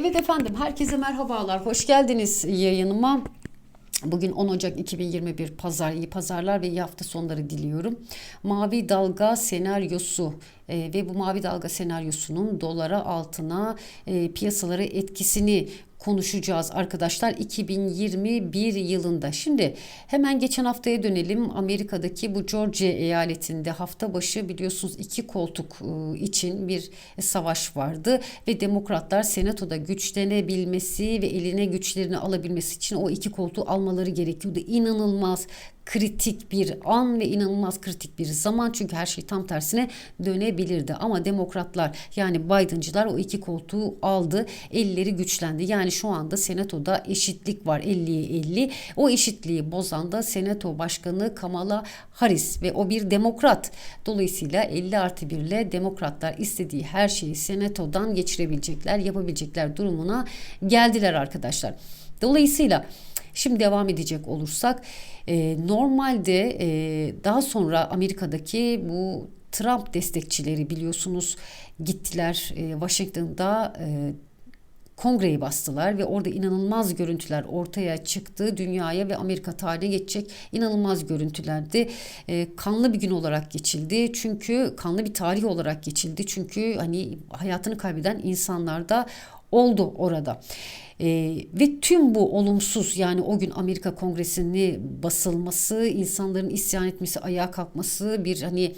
Evet efendim herkese merhabalar. Hoş geldiniz yayınıma. Bugün 10 Ocak 2021 pazar iyi pazarlar ve iyi hafta sonları diliyorum. Mavi dalga senaryosu e, ve bu mavi dalga senaryosunun dolara altına e, piyasalara etkisini konuşacağız arkadaşlar 2021 yılında. Şimdi hemen geçen haftaya dönelim. Amerika'daki bu Georgia eyaletinde hafta başı biliyorsunuz iki koltuk e, için bir savaş vardı ve demokratlar senatoda güçlenebilmesi ve eline güçlerini alabilmesi için o iki koltuğu almaları gerekiyordu. İnanılmaz kritik bir an ve inanılmaz kritik bir zaman çünkü her şey tam tersine dönebilirdi. Ama demokratlar yani Biden'cılar o iki koltuğu aldı. Elleri güçlendi. Yani şu anda senatoda eşitlik var 50'ye 50. O eşitliği bozan da senato başkanı Kamala Harris ve o bir demokrat. Dolayısıyla 50 artı 1 ile demokratlar istediği her şeyi senatodan geçirebilecekler, yapabilecekler durumuna geldiler arkadaşlar. Dolayısıyla Şimdi devam edecek olursak e, normalde e, daha sonra Amerika'daki bu Trump destekçileri biliyorsunuz gittiler e, Washington'da kongreyi bastılar ve orada inanılmaz görüntüler ortaya çıktı. Dünyaya ve Amerika tarihine geçecek inanılmaz görüntülerdi. E, kanlı bir gün olarak geçildi. Çünkü kanlı bir tarih olarak geçildi. Çünkü hani hayatını kaybeden insanlar da oldu orada. E, ve tüm bu olumsuz yani o gün Amerika Kongresi'ni basılması, insanların isyan etmesi, ayağa kalkması bir hani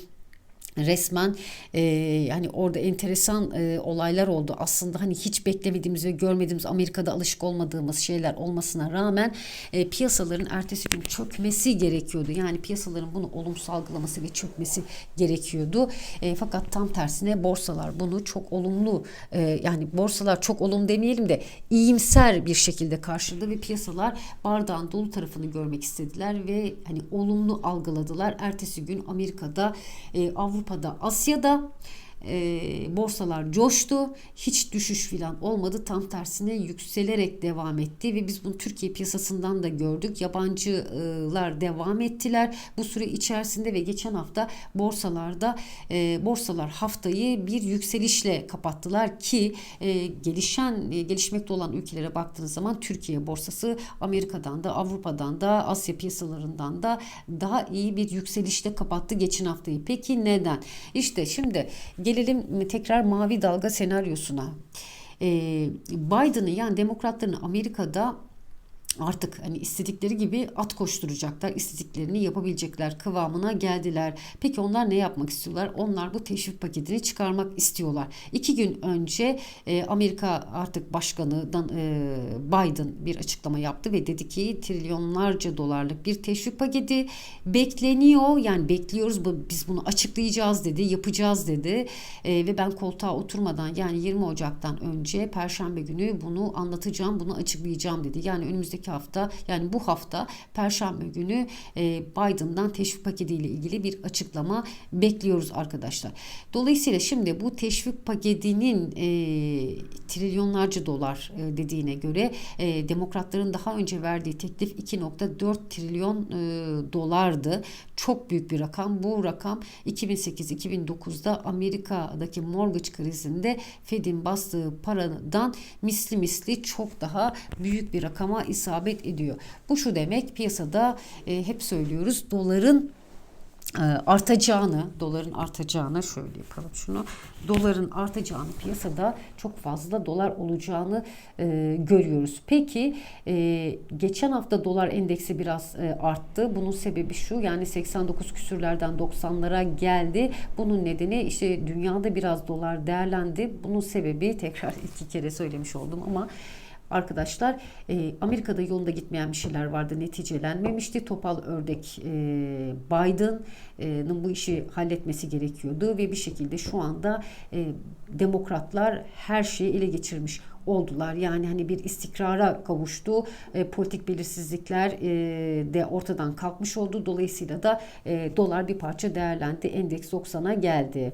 resmen e, yani orada enteresan e, olaylar oldu. Aslında hani hiç beklemediğimiz ve görmediğimiz Amerika'da alışık olmadığımız şeyler olmasına rağmen e, piyasaların ertesi gün çökmesi gerekiyordu. Yani piyasaların bunu olumsuz algılaması ve çökmesi gerekiyordu. E, fakat tam tersine borsalar bunu çok olumlu e, yani borsalar çok olumlu demeyelim de iyimser bir şekilde karşıladı ve piyasalar bardağın dolu tarafını görmek istediler ve hani olumlu algıladılar. Ertesi gün Amerika'da e, Avrupa Avrupa'da, Asya'da e, borsalar coştu. Hiç düşüş falan olmadı. Tam tersine yükselerek devam etti ve biz bunu Türkiye piyasasından da gördük. Yabancılar devam ettiler. Bu süre içerisinde ve geçen hafta borsalarda e, borsalar haftayı bir yükselişle kapattılar ki e, gelişen e, gelişmekte olan ülkelere baktığınız zaman Türkiye borsası Amerika'dan da Avrupa'dan da Asya piyasalarından da daha iyi bir yükselişle kapattı geçen haftayı. Peki neden? İşte şimdi Gelelim tekrar mavi dalga senaryosuna. Ee, Biden'ı yani demokratların Amerika'da artık hani istedikleri gibi at koşturacaklar, istediklerini yapabilecekler kıvamına geldiler. Peki onlar ne yapmak istiyorlar? Onlar bu teşvik paketini çıkarmak istiyorlar. İki gün önce e, Amerika artık başkanı e, Biden bir açıklama yaptı ve dedi ki trilyonlarca dolarlık bir teşvik paketi bekleniyor. Yani bekliyoruz biz bunu açıklayacağız dedi, yapacağız dedi e, ve ben koltuğa oturmadan yani 20 Ocak'tan önce Perşembe günü bunu anlatacağım, bunu açıklayacağım dedi. Yani önümüzdeki hafta yani bu hafta Perşembe günü e, Biden'dan teşvik paketiyle ilgili bir açıklama bekliyoruz arkadaşlar. Dolayısıyla şimdi bu teşvik paketinin e, trilyonlarca dolar e, dediğine göre e, demokratların daha önce verdiği teklif 2.4 trilyon e, dolardı. Çok büyük bir rakam. Bu rakam 2008-2009'da Amerika'daki mortgage krizinde Fed'in bastığı paradan misli misli çok daha büyük bir rakama isabet ediyor. Bu şu demek piyasada e, hep söylüyoruz doların e, artacağını, doların artacağını şöyle yapalım şunu. Doların artacağını piyasada çok fazla dolar olacağını e, görüyoruz. Peki e, geçen hafta dolar endeksi biraz e, arttı. Bunun sebebi şu yani 89 küsürlerden 90'lara geldi. Bunun nedeni işte dünyada biraz dolar değerlendi. Bunun sebebi tekrar iki kere söylemiş oldum ama arkadaşlar e, Amerika'da yolunda gitmeyen bir şeyler vardı neticelenmemişti. Topal ördek e, Biden'ın bu işi halletmesi gerekiyordu ve bir şekilde şu anda e, demokratlar her şeyi ele geçirmiş oldular. Yani hani bir istikrara kavuştu. E, politik belirsizlikler e, de ortadan kalkmış oldu. Dolayısıyla da e, dolar bir parça değerlendi. Endeks 90'a geldi.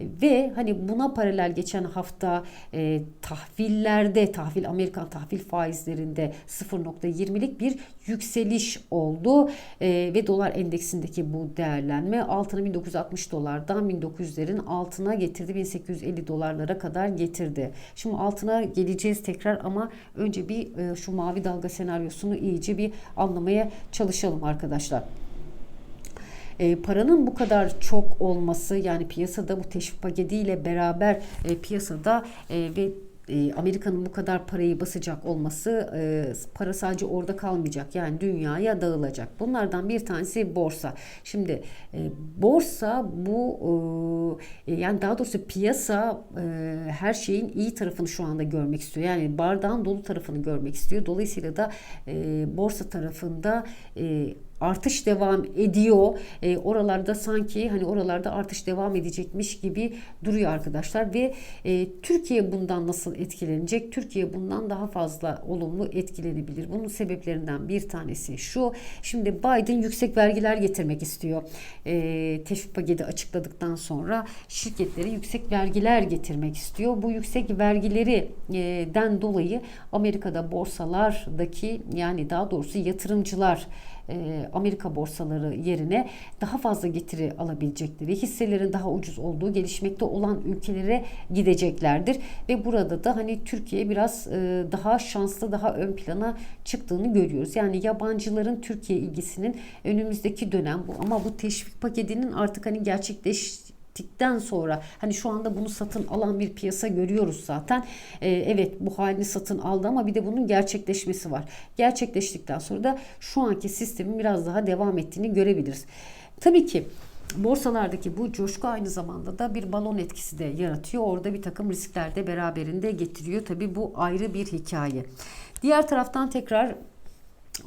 Ve hani buna paralel geçen hafta e, tahvillerde, tahvil Amerikan tahvil faizlerinde 0.20'lik bir yükseliş oldu. E, ve dolar endeksindeki bu değerlenme altını 1960 dolardan 1900'lerin altına getirdi. 1850 dolarlara kadar getirdi. Şimdi altına geleceğiz tekrar ama önce bir e, şu mavi dalga senaryosunu iyice bir anlamaya çalışalım arkadaşlar. E, paranın bu kadar çok olması yani piyasada bu teşvik paketiyle beraber e, piyasada e, ve e, Amerika'nın bu kadar parayı basacak olması e, para sadece orada kalmayacak yani dünyaya dağılacak. Bunlardan bir tanesi borsa. Şimdi e, borsa bu e, yani daha doğrusu piyasa her şeyin iyi tarafını şu anda görmek istiyor. Yani bardağın dolu tarafını görmek istiyor. Dolayısıyla da borsa tarafında artış devam ediyor. E, oralarda sanki hani oralarda artış devam edecekmiş gibi duruyor arkadaşlar ve e, Türkiye bundan nasıl etkilenecek? Türkiye bundan daha fazla olumlu etkilenebilir. Bunun sebeplerinden bir tanesi şu. Şimdi Biden yüksek vergiler getirmek istiyor. E, teşvik paketi açıkladıktan sonra şirketlere yüksek vergiler getirmek istiyor. Bu yüksek vergileri e, den dolayı Amerika'da borsalardaki yani daha doğrusu yatırımcılar e, Amerika borsaları yerine daha fazla getiri alabilecekleri, hisselerin daha ucuz olduğu gelişmekte olan ülkelere gideceklerdir ve burada da hani Türkiye biraz e, daha şanslı, daha ön plana çıktığını görüyoruz. Yani yabancıların Türkiye ilgisinin önümüzdeki dönem bu ama bu teşvik paketinin artık hani gerçekleş ettikten sonra hani şu anda bunu satın alan bir piyasa görüyoruz zaten. Ee, evet bu halini satın aldı ama bir de bunun gerçekleşmesi var. Gerçekleştikten sonra da şu anki sistemin biraz daha devam ettiğini görebiliriz. Tabii ki borsalardaki bu coşku aynı zamanda da bir balon etkisi de yaratıyor. Orada bir takım riskler de beraberinde getiriyor. Tabii bu ayrı bir hikaye. Diğer taraftan tekrar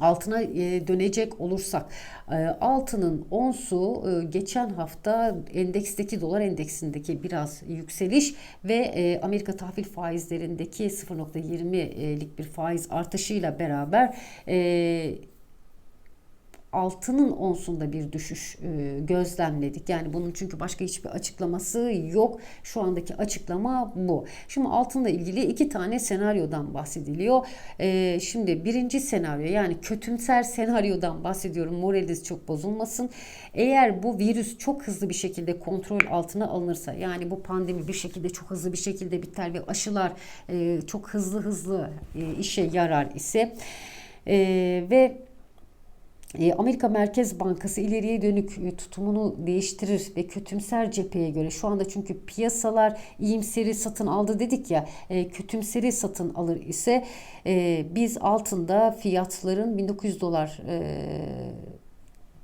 altına e, dönecek olursak e, altının onsu e, geçen hafta endeksteki dolar endeksindeki biraz yükseliş ve Amerika tahvil faizlerindeki 0.20'lik bir faiz artışıyla beraber altının onsunda bir düşüş e, gözlemledik. Yani bunun çünkü başka hiçbir açıklaması yok. Şu andaki açıklama bu. Şimdi altınla ilgili iki tane senaryodan bahsediliyor. E, şimdi birinci senaryo yani kötümser senaryodan bahsediyorum. Moraliniz çok bozulmasın. Eğer bu virüs çok hızlı bir şekilde kontrol altına alınırsa yani bu pandemi bir şekilde çok hızlı bir şekilde biter ve aşılar e, çok hızlı hızlı işe yarar ise ve Amerika Merkez Bankası ileriye dönük e, tutumunu değiştirir ve kötümser cepheye göre şu anda çünkü piyasalar iyimseri satın aldı dedik ya e, kötümseri satın alır ise biz altında fiyatların 1900 dolar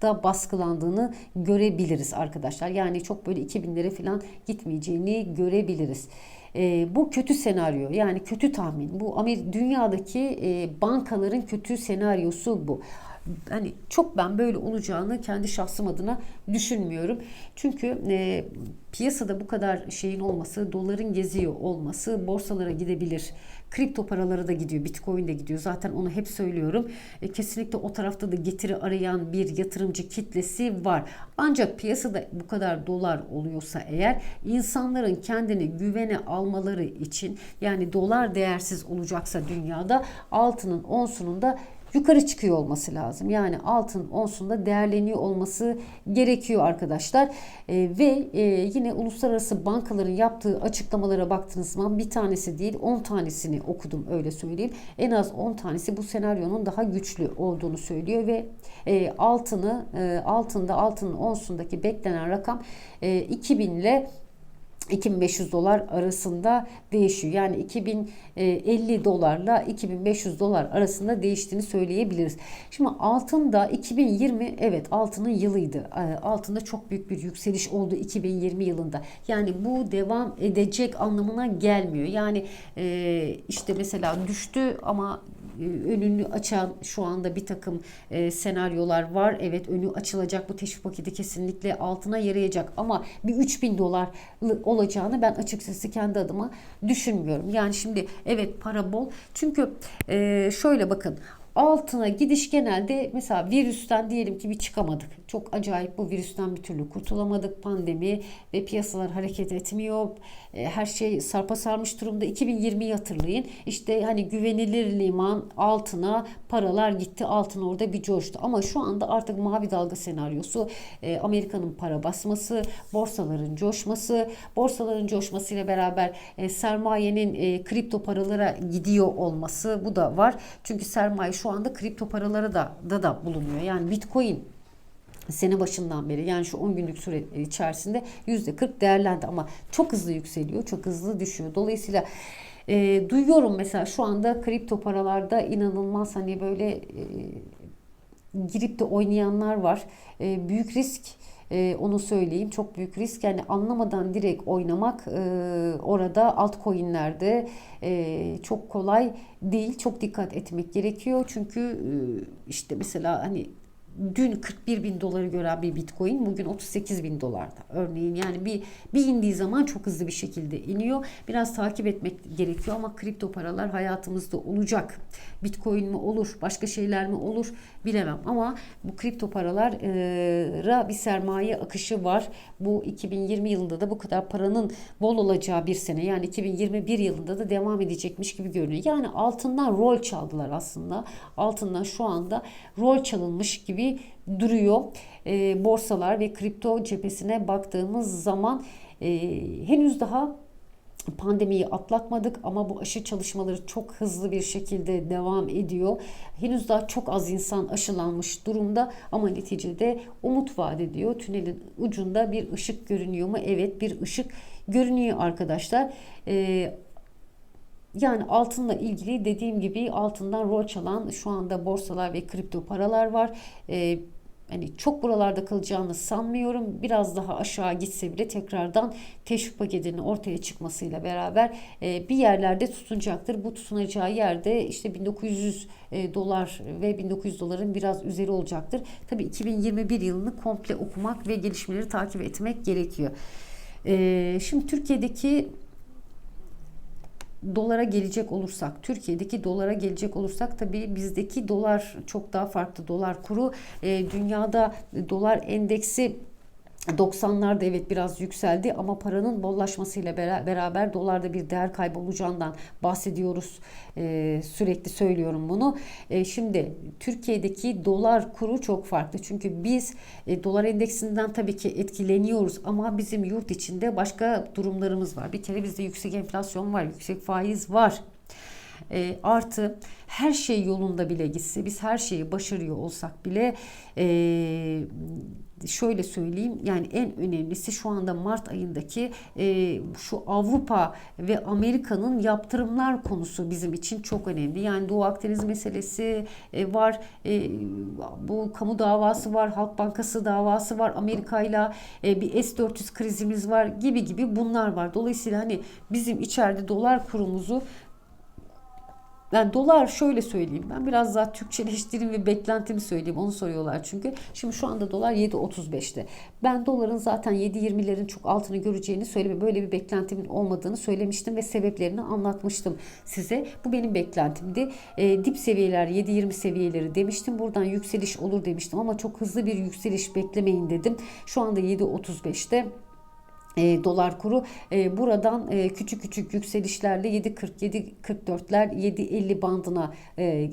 da baskılandığını görebiliriz arkadaşlar. Yani çok böyle 2000'lere falan gitmeyeceğini görebiliriz. E, bu kötü senaryo yani kötü tahmin. Bu Amerika dünyadaki e, bankaların kötü senaryosu bu hani çok ben böyle olacağını kendi şahsım adına düşünmüyorum. Çünkü e, piyasada bu kadar şeyin olması, doların geziyor olması borsalara gidebilir. Kripto paraları da gidiyor, Bitcoin de gidiyor. Zaten onu hep söylüyorum. E, kesinlikle o tarafta da getiri arayan bir yatırımcı kitlesi var. Ancak piyasada bu kadar dolar oluyorsa eğer insanların kendini güvene almaları için yani dolar değersiz olacaksa dünyada altının onsunun da yukarı çıkıyor olması lazım. Yani altın onsunda değerleniyor olması gerekiyor arkadaşlar. E, ve e, yine uluslararası bankaların yaptığı açıklamalara baktığınız zaman bir tanesi değil 10 tanesini okudum öyle söyleyeyim. En az 10 tanesi bu senaryonun daha güçlü olduğunu söylüyor ve e, altını e, altında altının onsundaki beklenen rakam e, 2000 ile 2500 dolar arasında değişiyor. Yani 2050 dolarla 2500 dolar arasında değiştiğini söyleyebiliriz. Şimdi altında 2020 evet altının yılıydı. Ee, altında çok büyük bir yükseliş oldu 2020 yılında. Yani bu devam edecek anlamına gelmiyor. Yani e, işte mesela düştü ama önünü açan şu anda bir takım e, senaryolar var. Evet önü açılacak bu teşvik paketi kesinlikle altına yarayacak ama bir 3000 dolar olacağını ben açıkçası kendi adıma düşünmüyorum. Yani şimdi evet para bol çünkü e, şöyle bakın altına gidiş genelde mesela virüsten diyelim ki bir çıkamadık çok acayip bu virüsten bir türlü kurtulamadık. Pandemi ve piyasalar hareket etmiyor. E, her şey sarpa sarmış durumda. 2020'yi hatırlayın. İşte hani güvenilir liman altına paralar gitti. Altın orada bir coştu. Ama şu anda artık mavi dalga senaryosu e, Amerika'nın para basması, borsaların coşması, borsaların coşmasıyla beraber e, sermayenin kripto paralara gidiyor olması bu da var. Çünkü sermaye şu anda kripto paralara da da, da bulunuyor. Yani Bitcoin sene başından beri yani şu 10 günlük süre içerisinde %40 değerlendi ama çok hızlı yükseliyor, çok hızlı düşüyor. Dolayısıyla e, duyuyorum mesela şu anda kripto paralarda inanılmaz hani böyle e, girip de oynayanlar var. E, büyük risk e, onu söyleyeyim. Çok büyük risk. Yani anlamadan direkt oynamak e, orada altcoin'lerde e, çok kolay değil. Çok dikkat etmek gerekiyor. Çünkü e, işte mesela hani dün 41 bin doları gören bir bitcoin bugün 38 bin dolarda. Örneğin yani bir, bir indiği zaman çok hızlı bir şekilde iniyor. Biraz takip etmek gerekiyor ama kripto paralar hayatımızda olacak. Bitcoin mi olur başka şeyler mi olur bilemem. Ama bu kripto paralara bir sermaye akışı var. Bu 2020 yılında da bu kadar paranın bol olacağı bir sene yani 2021 yılında da devam edecekmiş gibi görünüyor. Yani altından rol çaldılar aslında. Altından şu anda rol çalınmış gibi duruyor. E, borsalar ve kripto cephesine baktığımız zaman e, henüz daha pandemiyi atlatmadık ama bu aşı çalışmaları çok hızlı bir şekilde devam ediyor. Henüz daha çok az insan aşılanmış durumda ama neticede umut vaat ediyor. Tünelin ucunda bir ışık görünüyor mu? Evet bir ışık görünüyor arkadaşlar. Ee, yani altınla ilgili dediğim gibi altından rol çalan şu anda borsalar ve kripto paralar var. Ee, hani çok buralarda kalacağını sanmıyorum. Biraz daha aşağı gitse bile tekrardan teşvik paketinin ortaya çıkmasıyla beraber e, bir yerlerde tutunacaktır. Bu tutunacağı yerde işte 1900 e, dolar ve 1900 doların biraz üzeri olacaktır. Tabii 2021 yılını komple okumak ve gelişmeleri takip etmek gerekiyor. E, şimdi Türkiye'deki dolara gelecek olursak, Türkiye'deki dolara gelecek olursak tabii bizdeki dolar çok daha farklı. Dolar kuru e, dünyada dolar endeksi 90'larda evet biraz yükseldi ama paranın bollaşmasıyla beraber dolarda bir değer kaybı olacağından bahsediyoruz. Ee, sürekli söylüyorum bunu. Ee, şimdi Türkiye'deki dolar kuru çok farklı. Çünkü biz e, dolar endeksinden tabii ki etkileniyoruz ama bizim yurt içinde başka durumlarımız var. Bir kere bizde yüksek enflasyon var, yüksek faiz var. E, artı her şey yolunda bile gitse biz her şeyi başarıyor olsak bile e, şöyle söyleyeyim yani en önemlisi şu anda Mart ayındaki e, şu Avrupa ve Amerika'nın yaptırımlar konusu bizim için çok önemli. Yani Doğu Akdeniz meselesi e, var, e, bu kamu davası var, Halk Bankası davası var, Amerika ile e, bir S-400 krizimiz var gibi gibi bunlar var. Dolayısıyla hani bizim içeride dolar kurumuzu yani dolar şöyle söyleyeyim ben biraz daha Türkçeleştireyim ve beklentimi söyleyeyim onu soruyorlar çünkü. Şimdi şu anda dolar 7.35'te. Ben doların zaten 7.20'lerin çok altını göreceğini söyleme böyle bir beklentimin olmadığını söylemiştim ve sebeplerini anlatmıştım size. Bu benim beklentimdi. E, dip seviyeler 7.20 seviyeleri demiştim. Buradan yükseliş olur demiştim ama çok hızlı bir yükseliş beklemeyin dedim. Şu anda 7.35'te e, dolar kuru. E, buradan e, küçük küçük yükselişlerle 7.40 7.44'ler 7.50 bandına e, e,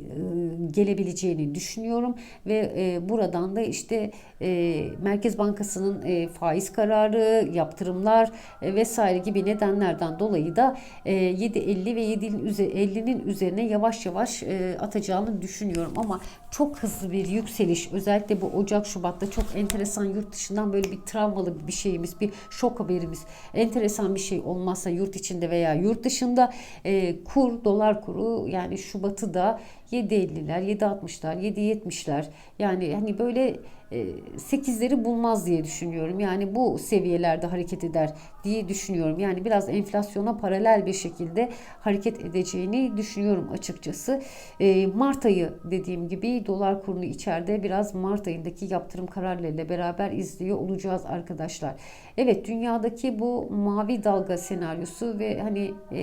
gelebileceğini düşünüyorum. Ve e, buradan da işte e, Merkez Bankası'nın e, faiz kararı, yaptırımlar e, vesaire gibi nedenlerden dolayı da e, 7.50 ve 7.50'nin üzerine yavaş yavaş e, atacağını düşünüyorum. Ama çok hızlı bir yükseliş özellikle bu Ocak Şubat'ta çok enteresan yurt dışından böyle bir travmalı bir şeyimiz bir şok haberimiz enteresan bir şey olmazsa yurt içinde veya yurt dışında e, kur dolar kuru yani Şubat'ı da 7.50'ler 7.60'lar 7.70'ler yani hani böyle 8'leri e, bulmaz diye düşünüyorum. Yani bu seviyelerde hareket eder diye düşünüyorum. Yani biraz enflasyona paralel bir şekilde hareket edeceğini düşünüyorum açıkçası. E, Mart ayı dediğim gibi dolar kurunu içeride biraz Mart ayındaki yaptırım kararlarıyla beraber izliyor olacağız arkadaşlar. Evet dünyadaki bu mavi dalga senaryosu ve hani e,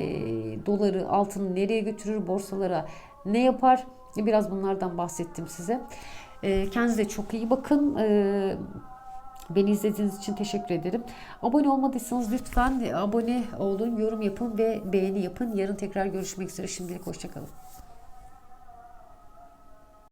doları altını nereye götürür borsalara ne yapar? Biraz bunlardan bahsettim size. E, kendinize çok iyi bakın. E, Beni izlediğiniz için teşekkür ederim. Abone olmadıysanız lütfen abone olun, yorum yapın ve beğeni yapın. Yarın tekrar görüşmek üzere. Şimdilik hoşçakalın.